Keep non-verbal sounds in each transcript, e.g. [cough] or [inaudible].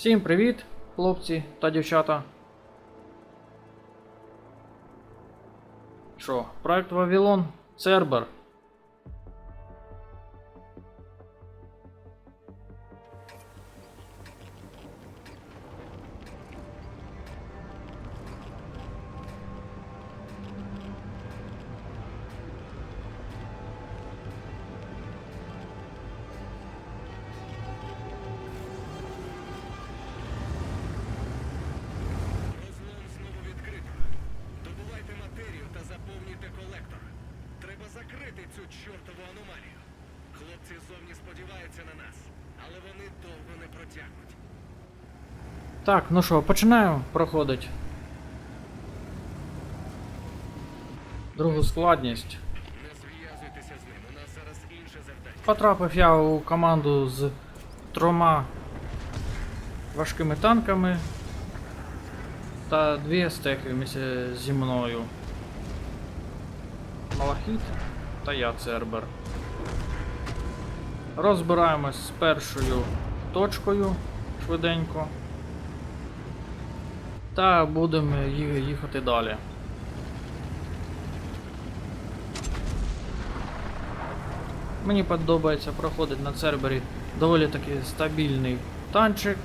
Всім привіт, хлопці та дівчата. Що, проект Вавилон Цербер. Але вони довго не протягнуть. Так, ну що, починаємо проходить. Другу складність. Не зв'язуйтеся з ним, у нас зараз інше завдання. Потрапив я у команду з трьома важкими танками та дві стехи зі мною. Малахіт та я Цербер. Розбираємось з першою точкою швиденько. Та будемо їхати далі. Мені подобається проходити на Цербері доволі таки стабільний танчик.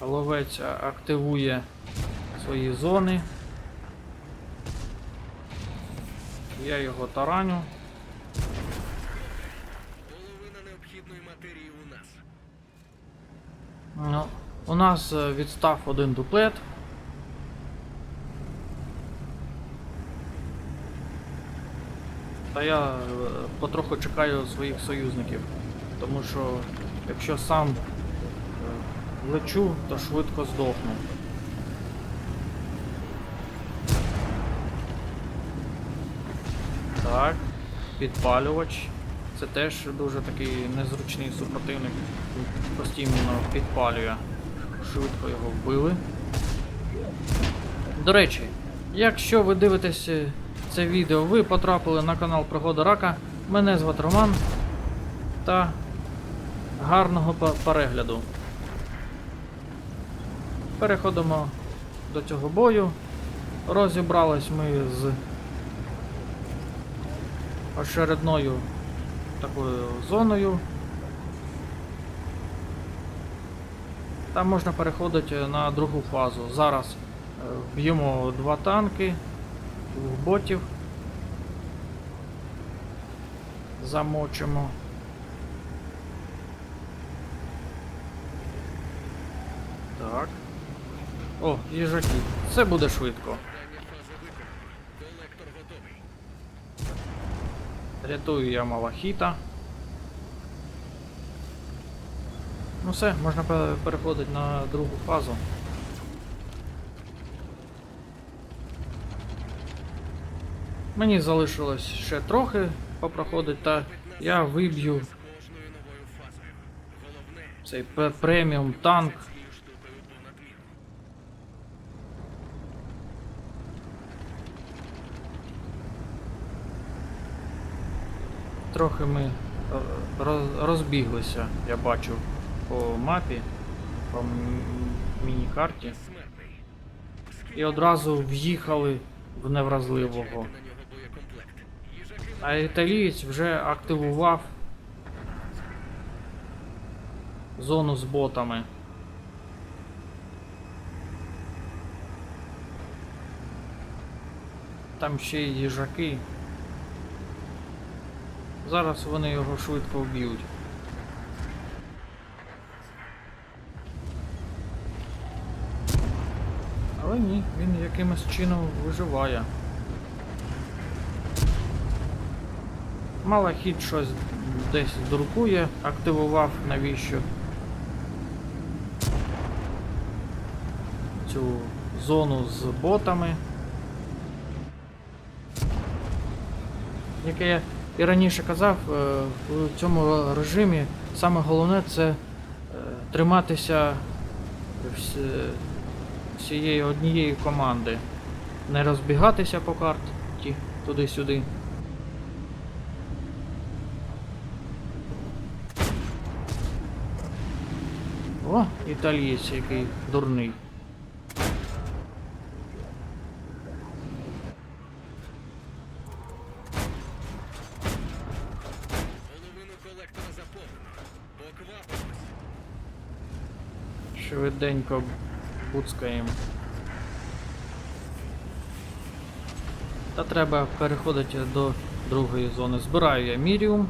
Ловець активує свої зони. Я його тараню. Половина необхідної матерії у нас. Ну, у нас е, відстав один дуплет. Та я е, потроху чекаю своїх союзників. Тому що якщо сам е, лечу, то швидко здохну. Так, підпалювач. Це теж дуже такий незручний супротивник. Постійно підпалює. Швидко його вбили. До речі, якщо ви дивитесь е, це відео, ви потрапили на канал Пригода Рака. Мене звати Роман. Та гарного перегляду. Переходимо до цього бою. Розібрались ми з очередною такою зоною. Там можна переходити на другу фазу. Зараз е, б'ємо два танки, двох ботів. Замочимо. Так. О, їжаки. Це буде швидко. Рятую я Малахіта. Ну все, можна переходити на другу фазу. Мені залишилось ще трохи попроходити, та я виб'ю. Цей преміум танк. Трохи ми е, розбіглися, я бачу по мапі, по міні-карті. І одразу в'їхали в невразливого. А італієць вже активував зону з ботами. Там ще й їжаки. Зараз вони його швидко вб'ють. Але ні, він якимось чином виживає. Малахіт щось десь друкує, активував навіщо цю зону з ботами. Як я і раніше казав, е, в цьому режимі саме головне це е, триматися всієї однієї команди. Не розбігатися по карті, туди-сюди. О, італієць який дурний. Половину колектора заповнено. Поквапимось. Швиденько буцкаємо. Та треба переходити до другої зони. Збираю я міріум.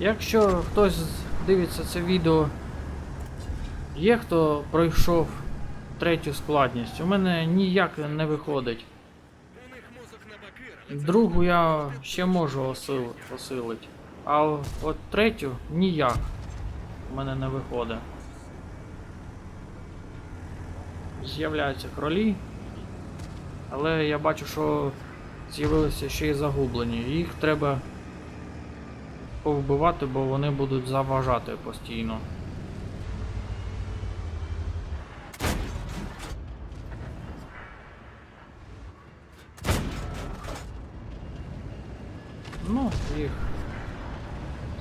Якщо хтось дивиться це відео, є хто пройшов третю складність, у мене ніяк не виходить. У них мозок на бакир, але це Другу я ще можу осил, осилити. А от третю ніяк. У мене не виходить. З'являються кролі. Але я бачу, що з'явилися ще й загублені. Їх треба повбивати, бо вони будуть заважати постійно. Ну, їх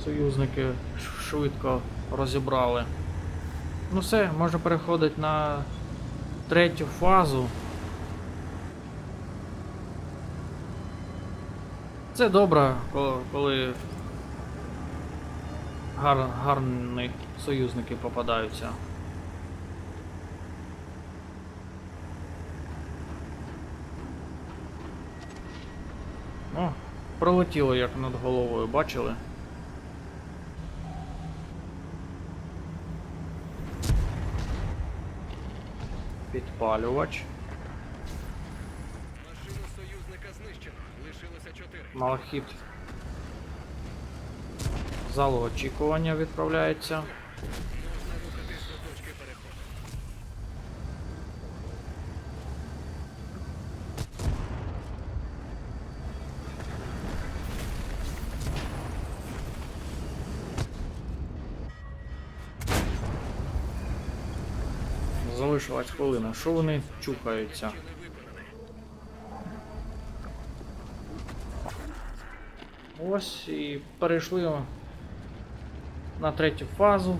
союзники швидко розібрали. Ну все, можна переходити на третю фазу. Це добре, коли, гар, гарні союзники попадаються. О, пролетіло як над головою, бачили? Підпалювач. машину союзника знищено. Лишилося чотири. Малахіт. В Залу очікування відправляється. Можна рухатись до точки переходу. Залишилась хвилина. Що вони чухаються? Ось і перейшли на третю фазу.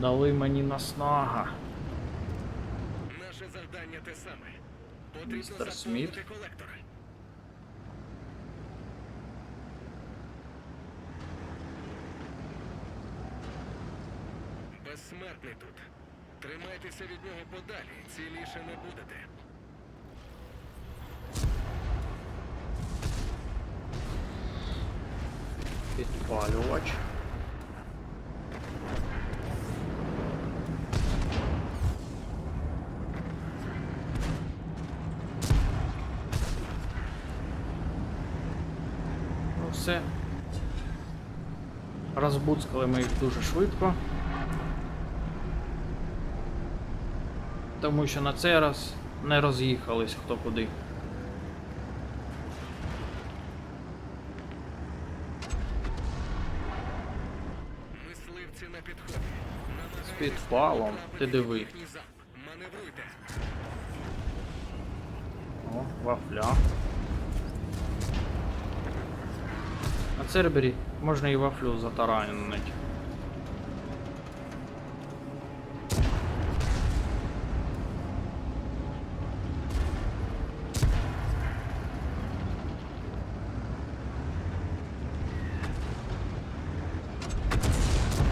Дали мені наснага. Наше завдання те саме. Потрібно Містер Сміт. колектор. Безсмертний тут. Тримайтеся від нього подалі, ціліше не будете. Підпалювач. Ну все. Розбуцкали ми їх дуже швидко. Тому що на цей раз не роз'їхались хто куди. З підпалом, ти диви. О, вафля. На Цербері можна і вафлю затаранити.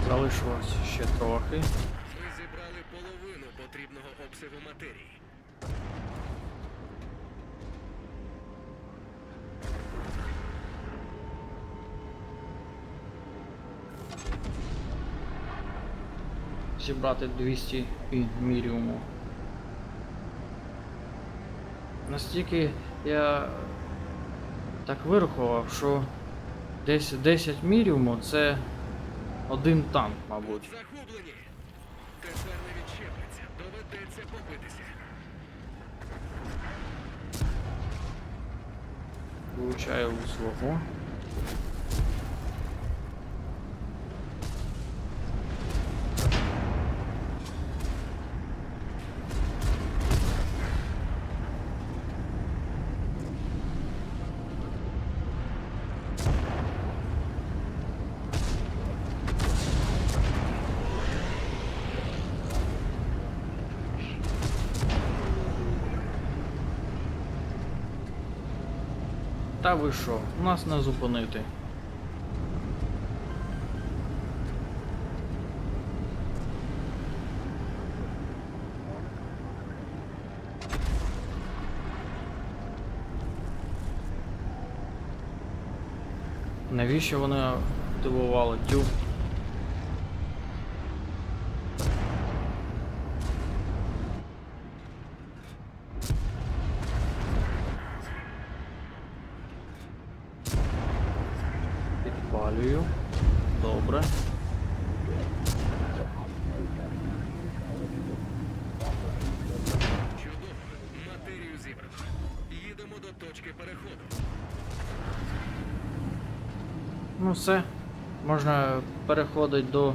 Залишилось ще трохи. Ми зібрали половину потрібного обсягу матерії. зібрати 200 і міріуму. Настільки я так вирахував, що десь 10 міріуму це один танк, мабуть. Загублені. Тепер не відчепляться. Доведеться побитися. Получаю у свого. Та ви що, нас не зупинити. Навіщо вони дивували тю? Ну все. Можна переходити до.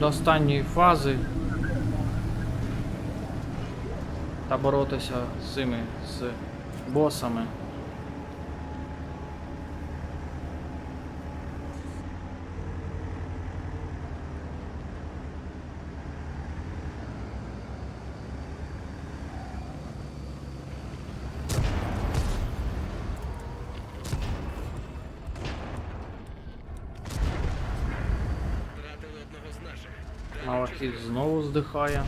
До останньої фази. Та боротися з цими з босами. Втратили одного з наших. Далі Малахіт знову здихає.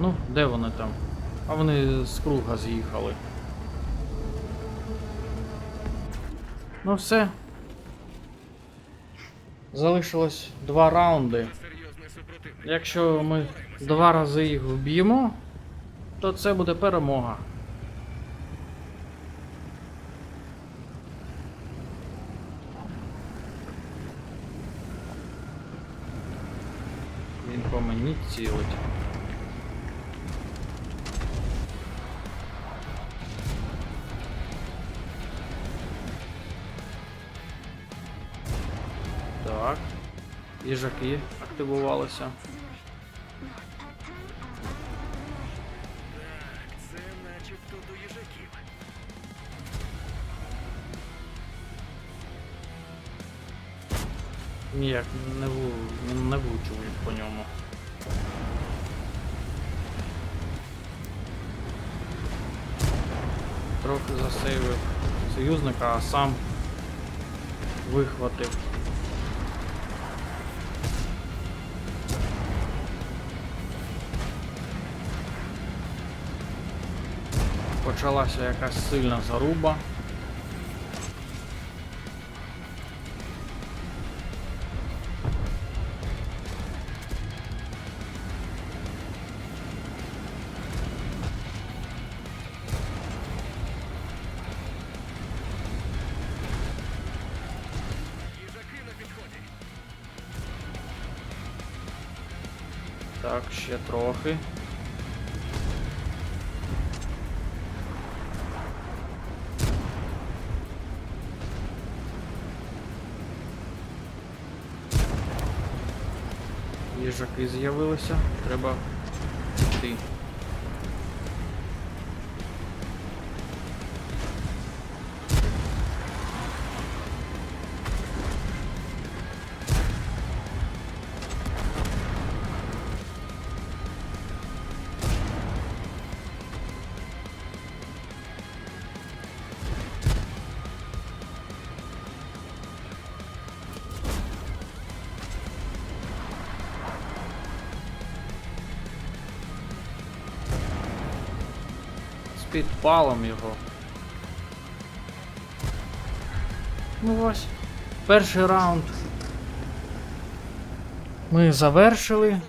Ну, де вони там? А вони з круга з'їхали. Ну все. Залишилось два раунди. Якщо ми два рази їх вб'ємо, то це буде перемога. Їжаки активувалися. Ніяк не, ву... не влучили по ньому. Трохи засейвив союзника, а сам вихватив. Почалася якась сильна заруба. Так, ще трохи. Їжаки з'явилися, треба йти. Підпалом його. Ну ось. Перший раунд. Ми завершили.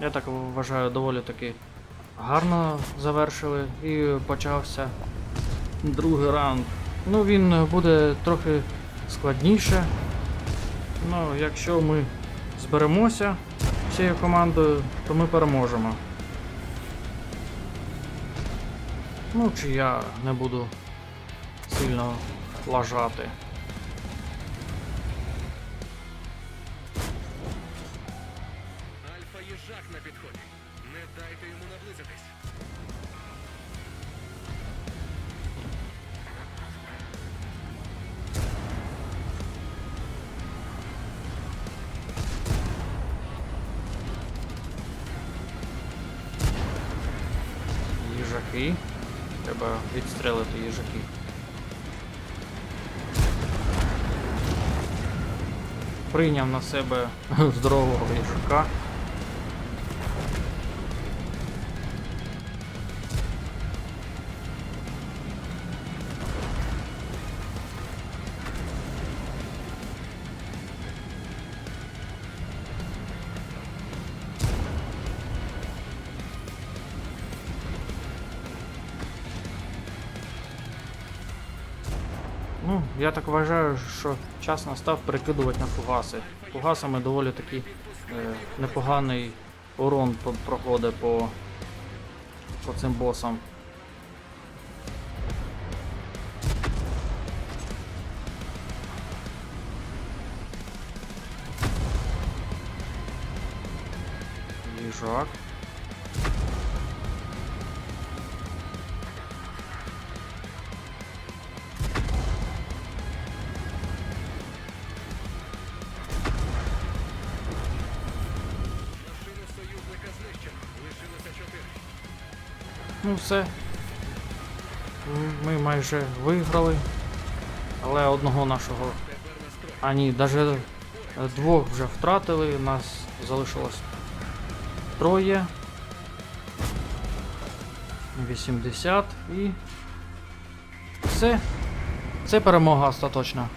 Я так вважаю, доволі таки гарно завершили і почався другий раунд. Ну він буде трохи складніше. Ну, якщо ми зберемося всією командою, то ми переможемо. Ну, чи я не буду сильно лажати. Їжаки. Треба відстрелити їжаки. Прийняв на себе [laughs] здорового їжака. Ну, я так вважаю, що час настав перекидувати на фугаси. Фугасами доволі таки е, непоганий урон проходить по, по цим босам. Їжак. Ну все. Ми майже виграли. Але одного нашого. А ні, навіть двох вже втратили, нас залишилось троє. 80 і. Все. Це перемога остаточна.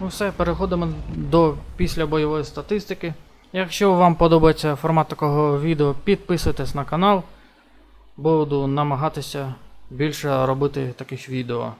Ну все, переходимо до післябойової статистики. Якщо вам подобається формат такого відео, підписуйтесь на канал. Буду намагатися більше робити таких відео.